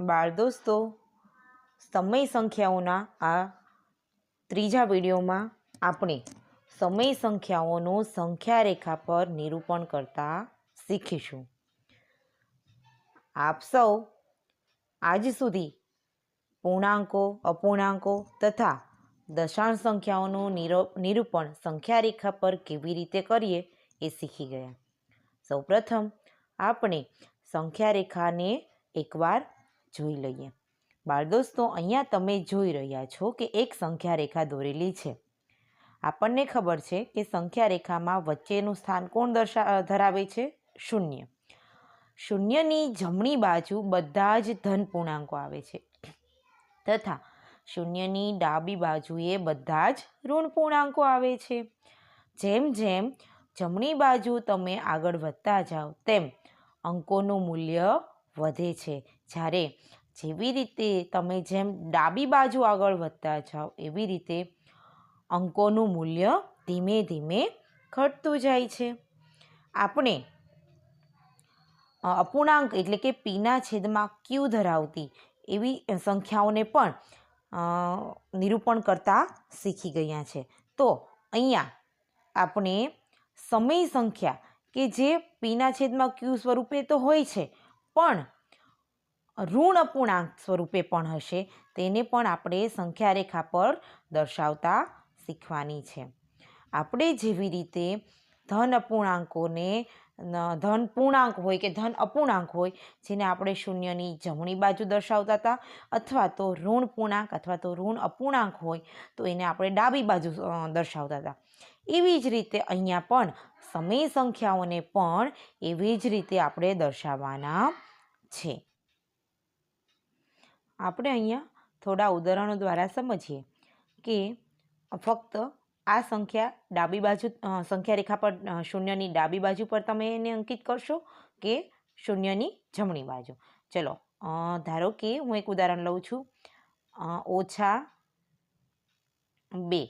બાળ દોસ્તો, સમય સંખ્યાઓના આ ત્રીજા વિડીયોમાં આપણે સમય સંખ્યાઓનું સંખ્યા રેખા પર નિરૂપણ કરતા શીખીશું. આપ સૌ આજ સુધી પૂર્ણાંકો, અપૂર્ણાંકો તથા દશાંશ સંખ્યાઓનું નિરો- નિરૂપણ સંખ્યા રેખા પર કેવી રીતે કરીએ એ શીખી ગયા. સૌપ્રથમ, આપણે સંખ્યા રેખાને એકવાર જોઈ લઈએ. બાળદોસ્તો અહીંયા તમે જોઈ રહ્યા છો કે એક સંખ્યા રેખા દોરેલી છે. આપણને ખબર છે કે સંખ્યા રેખામાં વચ્ચેનું સ્થાન કોણ દર્શા ધરાવે છે? શૂન્ય. શૂન્યની જમણી બાજુ બધા જ ધન પૂર્ણાંકો આવે છે. તથા શૂન્યની ડાબી બાજુએ બધા જ ઋણ પૂર્ણાંકો આવે છે. જેમ જેમ જમણી બાજુ તમે આગળ વધતા જાઓ, તેમ અંકોનું મૂલ્ય વધે છે. જ્યારે જેવી રીતે તમે જેમ ડાબી બાજુ આગળ વધતા જાઓ, એવી રીતે અંકોનું મૂલ્ય ધીમે ધીમે ઘટતું જાય છે. આપણે અપૂર્ણાંક એટલે કે પીના છેદમાં ક્યુ ધરાવતી એવી સંખ્યાઓને પણ નિરૂપણ કરતા શીખી ગયા છે. તો અહીંયા આપણે સમય સંખ્યા કે જે પીના છેદમાં ક્યુ સ્વરૂપે તો હોય છે પણ ઋણ અપૂર્ણાંક સ્વરૂપે પણ હશે. તેને પણ આપણે સંખ્યા રેખા પર દર્શાવતા શીખવાની છે. આપણે જેવી રીતે ધન અપૂર્ણાંકોને ધન પૂર્ણાંક હોય કે ધન અપૂર્ણાંક હોય, જેને આપણે શૂન્યની જમણી બાજુ દર્શાવતા હતા, અથવા તો ઋણ પૂર્ણાંક અથવા તો ઋણ અપૂર્ણાંક હોય, તો એને આપણે ડાબી બાજુ દર્શાવતા હતા. એવી જ રીતે અહીંયા પણ સમય સંખ્યાઓને પણ એવી જ રીતે આપણે દર્શાવવાના છે. આપણે અહીંયા થોડા ઉદાહરણો દ્વારા સમજીએ કે ફક્ત આ સંખ્યા ડાબી બાજુ સંખ્યા રેખા પર શૂન્યની ડાબી બાજુ પર તમે એને અંકિત કરશો કે શૂન્યની જમણી બાજુ. ચલો ધારો કે હું એક ઉદાહરણ લઉં છું. ઓછા બે.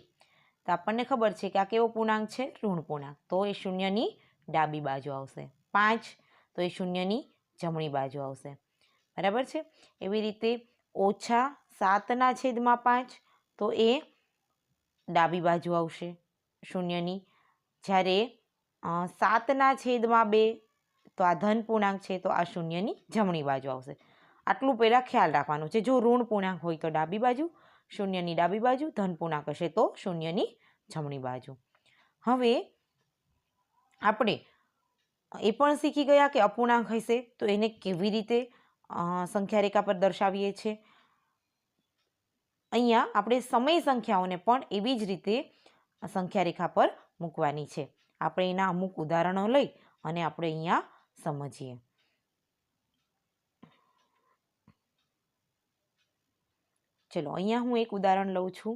તો આપણને ખબર છે કે આ કેવો પૂર્ણાંક છે? ઋણ પૂર્ણાંક. તો એ શૂન્યની ડાબી બાજુ આવશે. પાંચ, તો એ શૂન્યની જમણી બાજુ આવશે. બરાબર છે? એવી રીતે ઓછા સાતના છેદમાં પાંચ, તો એ ડાબી બાજુ આવશે શૂન્યની. જ્યારે સાતના છેદમાં બે, તો આ ધન પૂર્ણાંક છે, તો આ શૂન્યની જમણી બાજુ આવશે. આટલું પહેલાં ખ્યાલ રાખવાનું છે. જો ઋણ પૂર્ણાંક હોય તો ડાબી બાજુ શૂન્યની ડાબી બાજુ ધન હશે તો શૂન્યની જમણી બાજુ. હવે આપણે એ પણ શીખી ગયા કે અપૂર્ણાંક હશે તો એને કેવી રીતે સંખ્યા રેખા પર દર્શાવીએ છીએ અહીંયા આપણે સમય સંખ્યાઓને પણ એવી જ રીતે સંખ્યા રેખા પર મૂકવાની છે. આપણે એના અમુક ઉદાહરણો લઈ અને આપણે અહીંયા સમજીએ. ચલો, અહીંયા હું એક ઉદાહરણ લઉં છું.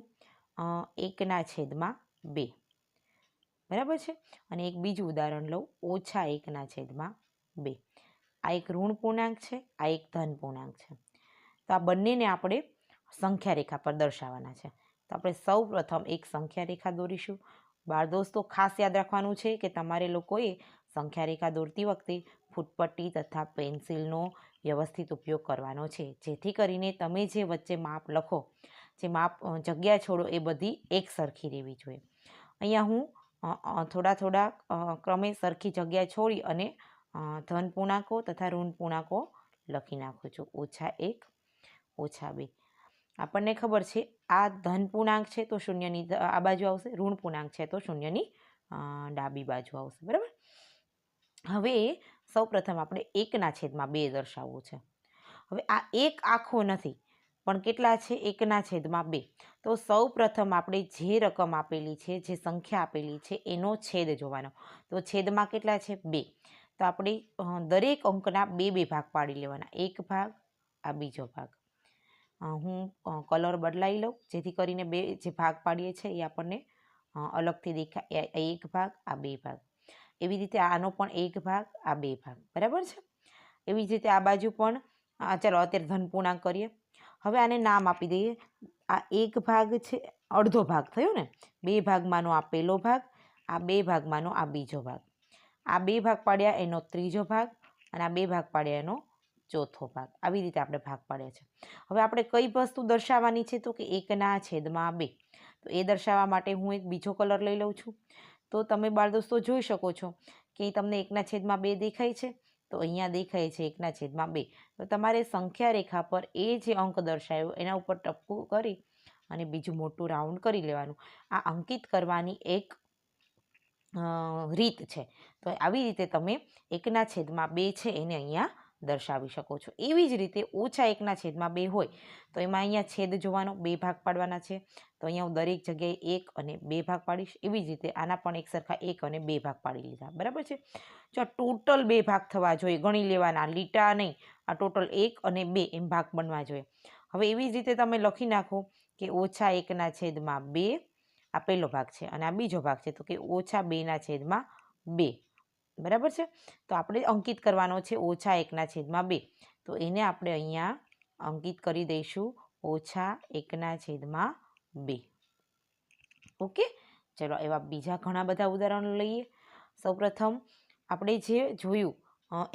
એકના છેદમાં બે. બરાબર છે? અને એક બીજું ઉદાહરણ લઉં. ઓછા એકના છેદમાં બે. આ એક ઋણ પૂર્ણાંક છે, આ એક ધન પૂર્ણાંક છે. તો આ બંનેને આપણે સંખ્યા રેખા પર દર્શાવવાના છે. તો આપણે સૌ પ્રથમ એક સંખ્યા રેખા દોરીશું. બાળ દોસ્તો, ખાસ યાદ રાખવાનું છે કે તમારે લોકોએ સંખ્યા રેખા દોરતી વખતે ફૂટપટ્ટી તથા પેન્સિલનો વ્યવસ્થિત ઉપયોગ કરવાનો છે. જેથી કરીને તમે જે વચ્ચે માપ લખો, જે માપ જગ્યા છોડો એ બધી એક સરખી રહેવી જોઈએ. અહીંયા હું થોડા થોડા ક્રમે સરખી જગ્યા છોડી અને ધન પૂર્ણાંકો તથા ઋણ પૂર્ણાંકો લખી નાખું છું. ઓછા એક, ઓછા બે. આપણને ખબર છે, આ ધન પૂર્ણાંક છે તો શૂન્યની, આ બાજુ આવશે, ઋણ પૂર્ણાંક છે તો શૂન્યની ડાબી બાજુ આવશે. બરાબર? હવે સૌ પ્રથમ આપણે એકના છેદમાં બે દર્શાવવું છે. હવે આ એક આખો નથી, પણ કેટલા છે? એકના છેદમાં બે. તો સૌ પ્રથમ આપણે જે રકમ આપેલી છે, જે સંખ્યા આપેલી છે, એનો છેદ જોવાનો. તો છેદમાં કેટલા છે? બે. તો આપણે દરેક અંકના બે બે ભાગ પાડી લેવાના. એક ભાગ, આ બીજો ભાગ. હું કલર બદલાઈ લઉં, જેથી કરીને બે જે ભાગ પાડીએ છીએ એ આપણને અલગથી દેખાય. એક ભાગ, આ બે ભાગ. એવી રીતે આનો પણ એક ભાગ, આ બે ભાગ. બરાબર છે? એવી જ રીતે આ બાજુ પણ ચાલો અત્યારે ધન પૂર્ણાંક કરીએ. હવે આને નામ આપી દઈએ. આ એક ભાગ છે, અડધો ભાગ થયો ને? બે ભાગમાંનો આ પહેલો ભાગ, આ બે ભાગમાંનો આ બીજો ભાગ. આ બે ભાગ પાડ્યા એનો ત્રીજો ભાગ અને આ બે ભાગ પાડ્યા એનો ચોથો ભાગ. આવી રીતે આપણે ભાગ પાડ્યા છે. હવે આપણે કઈ વસ્તુ દર્શાવવાની છે તો કે એકના છેદમાં બે. તો એ દર્શાવવા માટે હું એક બીજો કલર લઈ લઉં છું. તો તમે બાળ દોસ્તો જોઈ શકો છો કે તમને એકના છેદમાં બે દેખાય છે, તો અહીંયા દેખાય છે એકના છેદમાં બે. તો તમારે સંખ્યા રેખા પર એ જે અંક દર્શાવ્યો એના ઉપર ટપકું કરી અને બીજું મોટું રાઉન્ડ કરી લેવાનું. આ અંકિત કરવાની એક રીત છે. તો આવી રીતે તમે એકના છેદમાં બે છે એને અહીંયા દર્શાવી શકો છો. એવી જ રીતે ઓછા એકના છેદમાં બે હોય તો એમાં અહીંયા છેદ જોવાનો બે ભાગ પાડવાના છે. તો અહીંયા હું દરેક જગ્યાએ એક અને બે ભાગ પાડીશ. એવી જ રીતે આના પણ એક સરખા એક અને બે ભાગ પાડી લીધા. બરાબર છે? જો ટોટલ બે ભાગ થવા જોઈએ, ગણી લેવાના. લીટા નહીં, આ ટોટલ એક અને બે એમ ભાગ બનવા જોઈએ. હવે એવી જ રીતે તમે લખી નાખો કે ઓછા એકના છેદમાં બે આ પહેલો ભાગ છે અને આ બીજો ભાગ છે. તો કે ઓછા બેના છેદમાં બે. બરાબર છે? તો આપણે અંકિત કરવાનો છે ઓછા એકના છેદમાં બે. તો એને આપણે અહીંયા અંકિત કરી દઈશું. ઓછા એકના છેદમાં બે. ઓકે? ચલો, એવા બીજા ઘણા બધા ઉદાહરણો લઈએ. સૌપ્રથમ, આપણે જે જોયું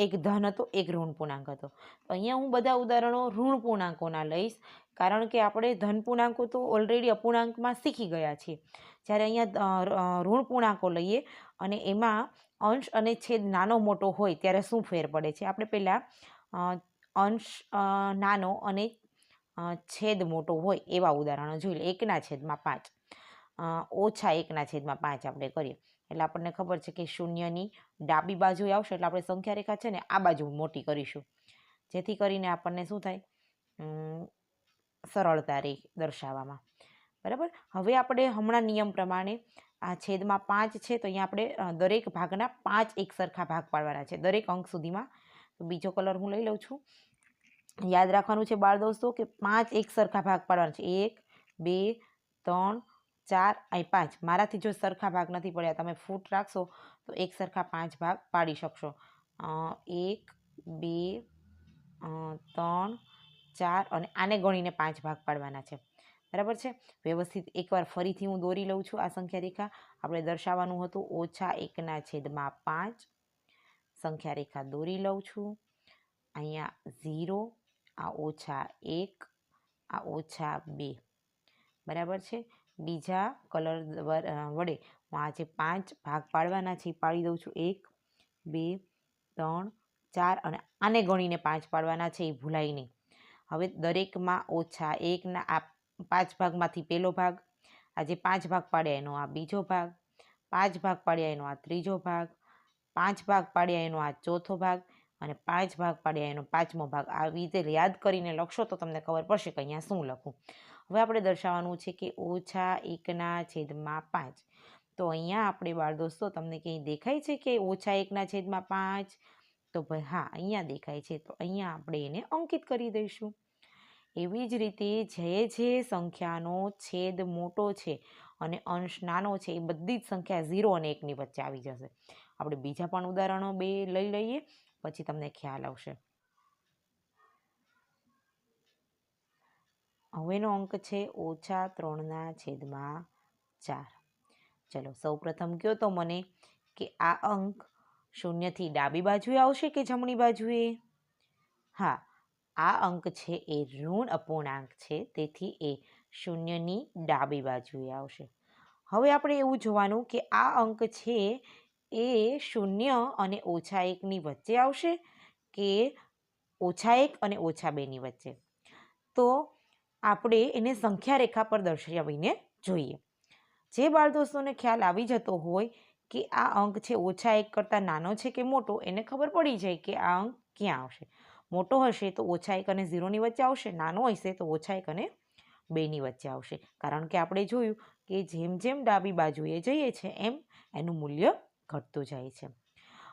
એક ધન હતો, એક ઋણ પૂર્ણાંક હતો. તો અહીંયા હું બધા ઉદાહરણો ઋણ પૂર્ણાંકોના લઈશ, કારણ કે આપણે ધન પૂર્ણાંકો તો ઓલરેડી અપૂર્ણાંકમાં શીખી ગયા છીએ. જ્યારે અહીંયા ઋણ પૂર્ણાંકો લઈએ, અને એમાં અંશ અને છેદ નાનો મોટો હોય, ત્યારે શું ફેર પડે છે? આપણે પહેલાં અંશ નાનો અને છેદ મોટો હોય એવા ઉદાહરણો જોઈ લે. એકના છેદમાં પાંચ. ઓછા એકના છેદમાં પાંચ આપણે કરીએ. એટલે આપણને ખબર છે કે શૂન્યની ડાબી બાજુ આવશે એટલે આપણે સંખ્યા રેખા છે ને આ બાજુ મોટી કરીશું. જેથી કરીને આપણને શું થાય? સરળતા રહે દર્શાવવામાં. બરાબર? હવે આપણે હમણાં નિયમ પ્રમાણે આ છેદમાં પાંચ છે તો અહીંયા આપણે દરેક ભાગના પાંચ એક સરખા ભાગ પાડવાના છે. દરેક અંક સુધીમાં. બીજો કલર હું લઈ લઉં છું. યાદ રાખવાનું છે બાળ દોસ્તો કે પાંચ એક સરખા ભાગ પાડવાના છે. એક, બે, ત્રણ, ચાર, અહીં પાંચ. મારાથી જો સરખા ભાગ નથી પડ્યા, તમે ફૂટ રાખશો તો એક સરખા પાંચ ભાગ પાડી શકશો. એક, બે ત્રણ, ચાર અને આને ગણીને પાંચ ભાગ પાડવાના છે. બરાબર છે? વ્યવસ્થિત એકવાર ફરીથી હું દોરી લઉં છું આ સંખ્યા રેખા આપણે દર્શાવવાનું હતું ઓછા એકના છેદમાં પાંચ. સંખ્યા રેખા દોરી લઉં છું. અહીંયા ઝીરો આ ઓછા એક, આ ઓછા બે. બરાબર છે? બીજા કલર વડે હું આ જે પાંચ ભાગ પાડવાના છે, એ પાડી દઉં છું. એક, બે, ત્રણ, ચાર અને આને ગણીને પાંચ પાડવાના છે, એ ભૂલાય નહીં. હવે દરેકમાં ઓછા એકના આ પાંચ ભાગમાંથી પહેલો ભાગ આ જે પાંચ ભાગ પાડ્યા એનો આ બીજો ભાગ, પાંચ ભાગ પાડ્યા એનો આ ત્રીજો ભાગ, પાંચ ભાગ પાડ્યા એનો આ ચોથો ભાગ અને પાંચ ભાગ પાડ્યા, એનો પાંચમો ભાગ. આવી રીતે યાદ કરીને લખશો તો તમને ખબર પડશે કે અહીંયા શું લખું. હવે આપણે દર્શાવવાનું છે કે ઓછા એકના છેદમાં પાંચ. તો અહીંયા આપણે બાળ દોસ્તો, તમને ક્યાંય દેખાય છે કે ઓછા એકના છેદમાં પાંચ? તો ભાઈ હા, અહીંયા દેખાય છે. તો અહીંયા આપણે એને અંકિત કરી દઈશું. એવી જ રીતે જે જે સંખ્યાનો છેદ મોટો છે અને અંશ નાનો છે, એ બધી જ સંખ્યા ઝીરો અને એકની વચ્ચે આવી જશે. આપણે બીજા પણ ઉદાહરણો બે લઈ લઈએ. પછી તમને ખ્યાલ આવશે. હવેનો અંક છે ઓછા ત્રણના છેદમાં ચાર. ચલો સૌ પ્રથમ કહો તો મને કે આ અંક શૂન્યથી ડાબી બાજુએ આવશે કે જમણી બાજુએ? હા, આ અંક છે એ ઋણ અપૂર્ણાંક છે, તેથી એ શૂન્યની ડાબી બાજુએ આવશે. હવે આપણે એવું જોવાનું કે આ અંક છે એ શૂન્ય અને ઓછા એકની વચ્ચે આવશે કે ઓછા એક અને ઓછા બેની વચ્ચે. તો આપણે એને સંખ્યા રેખા પર દર્શાવીને જોઈએ. જે બાળ દોસ્તોને ખ્યાલ આવી જતો હોય કે આ અંક છે ઓછા એક કરતાં નાનો છે કે મોટો, એને ખબર પડી જાય કે આ અંક ક્યાં આવશે. મોટો હશે તો ઓછા એક અને ઝીરોની વચ્ચે આવશે, નાનો હશે તો ઓછા એક અને બેની વચ્ચે આવશે. કારણ કે આપણે જોયું કે જેમ જેમ ડાબી બાજુએ જઈએ છે, એમ એનું મૂલ્ય ઘટતું જાય છે.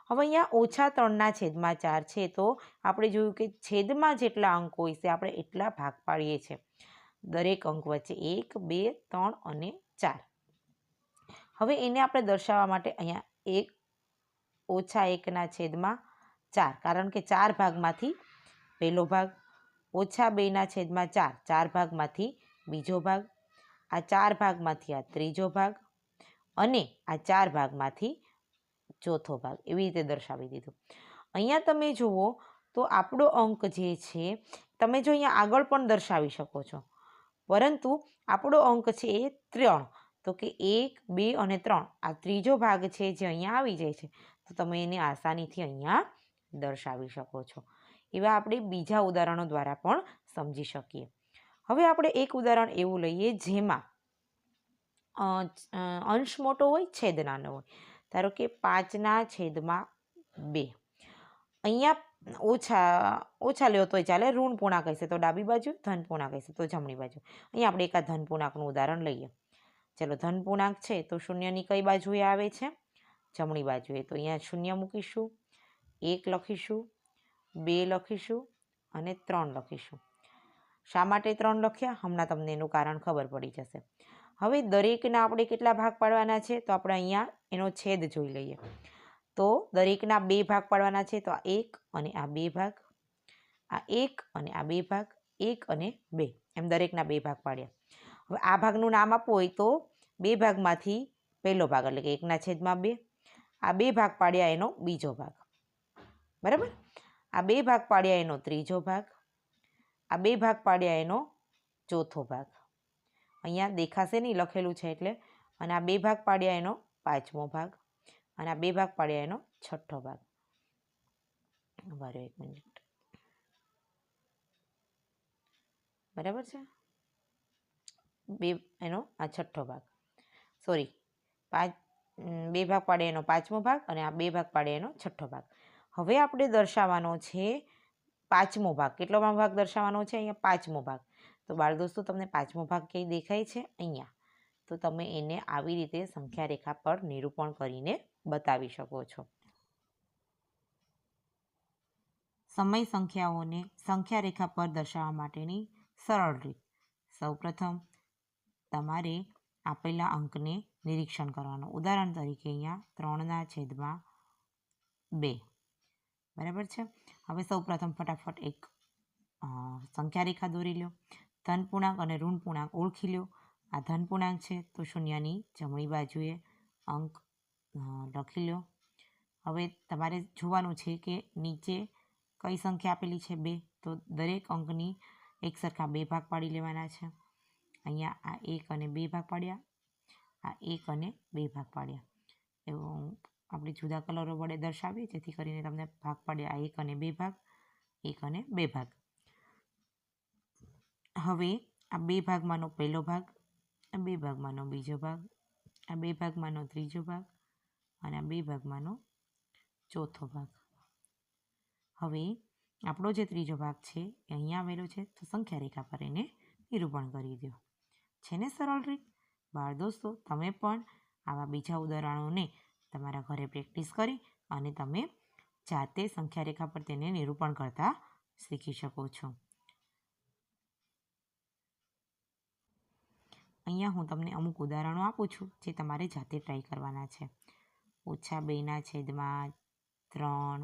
હવે અહીંયા ઓછા ત્રણના છેદમાં ચાર છે, તો આપણે જોયું કે છેદમાં જેટલા અંક હોય છે, આપણે એટલા ભાગ પાડીએ છીએ. દરેક અંક વચ્ચે એક, બે, ત્રણ અને ચાર. હવે એને આપણે દર્શાવવા માટે અહીંયા એક ઓછા એકના છેદમાં ચાર, કારણ કે ચાર ભાગમાંથી પહેલો ભાગ, ઓછા બેના છેદમાં ચાર ચાર ભાગમાંથી બીજો ભાગ, આ ચાર ભાગમાંથી આ ત્રીજો ભાગ અને આ ચાર ભાગમાંથી ચોથો ભાગ, એવી રીતે દર્શાવી દીધું. અહીંયા તમે જુઓ તો આપણો અંક જે છે, તમે જો અહીંયા આગળ પણ દર્શાવી શકો છો. પરંતુ આપણો અંક છે એ ત્રણ, તો કે એક, બે અને ત્રણ. આ ત્રીજો ભાગ છે જે અહીંયા આવી જાય છે, તો તમે એને આસાનીથી અહીંયા દર્શાવી શકો છો. એવા આપણે બીજા ઉદાહરણો દ્વારા પણ સમજી શકીએ. હવે આપણે એક ઉદાહરણ એવું લઈએ જેમાં અંશ મોટો હોય, છેદ નાનો હોય. ધારો કે પાંચના છેદમાં બે. અહીંયા ઓછા ઓછા લ્યો તોય ચાલે. ઋણ પૂર્ણાંક હશે તો ડાબી બાજુ, ધન પૂર્ણાંક હશે તો જમણી બાજુ. અહીંયા આપણે એકા ધન પૂર્ણાંકનું ઉદાહરણ લઈએ. ચલો, ધન પૂર્ણાંક છે તો શૂન્યની કઈ બાજુએ આવે છે? જમણી બાજુએ. તો અહીંયા શૂન્ય મૂકીશું, એક લખીશું, બે લખીશું અને ત્રણ લખીશું. શા માટે ત્રણ લખ્યા? હમણાં તમને એનું કારણ ખબર પડી જશે. હવે દરેકના આપણે કેટલા ભાગ પાડવાના છે? તો આપણે અહીંયા એનો છેદ જોઈ લઈએ. તો દરેકના બે ભાગ પાડવાના છે, તો આ એક અને આ બે ભાગ, આ એક અને આ બે ભાગ, એક અને બે. એમ દરેકના બે ભાગ પાડ્યા. હવે આ ભાગનું નામ આપવું હોય તો બે ભાગમાંથી પહેલો ભાગ, એટલે કે એકના છેદમાં બે, આ બે ભાગ પાડ્યા એનો બીજો ભાગ. બરાબર? આ બે ભાગ પાડ્યા એનો ત્રીજો ભાગ, આ બે ભાગ પાડ્યા એનો ચોથો ભાગ. અહીંયા દેખાશે નહીં લખેલું છે એટલે, અને આ બે ભાગ પાડ્યા એનો પાંચમો ભાગ અને આ બે ભાગ પાડ્યા એનો છઠ્ઠો ભાગ. ઊભા એક મિનિટ બરાબર છે? બે એનો આ છઠ્ઠો ભાગ. સોરી પાંચ બે ભાગ પાડે એનો પાંચમો ભાગ અને આ બે ભાગ પાડે એનો છઠ્ઠો ભાગ. હવે આપણે દર્શાવવાનો છે પાંચમો ભાગ. કેટલો ભાગ દર્શાવવાનો છે? અહીંયા પાંચમો ભાગ. તો બાળ દોસ્તો, તમને પાંચમો ભાગ ક્યાંય દેખાય છે? અહીંયા. તો તમે એને આવી રીતે સંખ્યા રેખા પર નિરૂપણ કરીને બતાવી શકો છો. સમય સંખ્યાઓને સંખ્યા રેખા પર દર્શાવવા માટેની સરળ રીત. સૌપ્રથમ, તમારે આપેલા અંકને નિરીક્ષણ કરવાનું. ઉદાહરણ તરીકે અહીંયા ત્રણના છેદમાં બે. બરાબર છે? હવે સૌપ્રથમ ફટાફટ એક સંખ્યા રેખા દોરી લો. ધન પૂર્ણાંક અને ઋણ પૂર્ણાંક ઓળખી લો. આ ધન પૂર્ણાંક છે, તો શૂન્યની જમણી બાજુએ અંક લખી લો. હવે તમારે જોવાનું છે કે નીચે કઈ સંખ્યા આપેલી છે બે? તો દરેક અંકની એક સરખા બે ભાગ પાડી લેવાના છે. અહીંયા આ એક અને બે ભાગ પાડ્યા. આ એક અને બે ભાગ પાડ્યા. એવું આપણે જુદા કલરો વડે દર્શાવીએ, જેથી કરીને તમને ભાગ પાડ્યા આ એક અને બે ભાગ, એક અને બે ભાગ. હવે આ બે ભાગમાંનો પહેલો ભાગ આ બે ભાગમાંનો બીજો ભાગ, આ બે ભાગમાંનો ત્રીજો ભાગ અને આ બે ભાગમાંનો ચોથો ભાગ. હવે આપણો જે ત્રીજો ભાગ છે એ અહીંયા આવેલો છે, તો સંખ્યા રેખા પર એને નિરૂપણ કરી દો. છે ને સરળ રીત? બાળ દોસ્તો, તમે પણ આવા બીજા ઉદાહરણોને તમારા ઘરે પ્રેક્ટિસ કરી અને તમે જાતે સંખ્યા રેખા પર તેને નિરૂપણ કરતા શીખી શકો છો. અહીંયા હું તમને અમુક ઉદાહરણો આપું છું જે તમારે જાતે ટ્રાય કરવાના છે. ઓછા બેના છેદમાં ત્રણ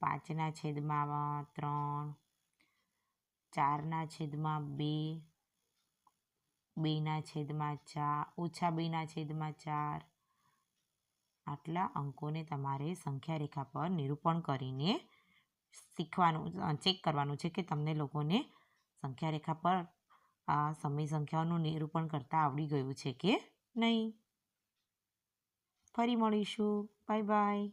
પાંચના છેદમાં ત્રણ ચારના છેદમાં બે બેના છેદમાં ચાર, ઓછા બેના છેદમાં ચાર. આટલા અંકોને તમારે સંખ્યા રેખા પર નિરૂપણ કરીને શીખવાનું ચેક કરવાનું છે કે તમને લોકોને સંખ્યા રેખા પર આ સમય સંખ્યાઓનું નિરૂપણ કરતાં આવડી ગયું છે કે નહીં? ફરી મળીશું. Bye bye.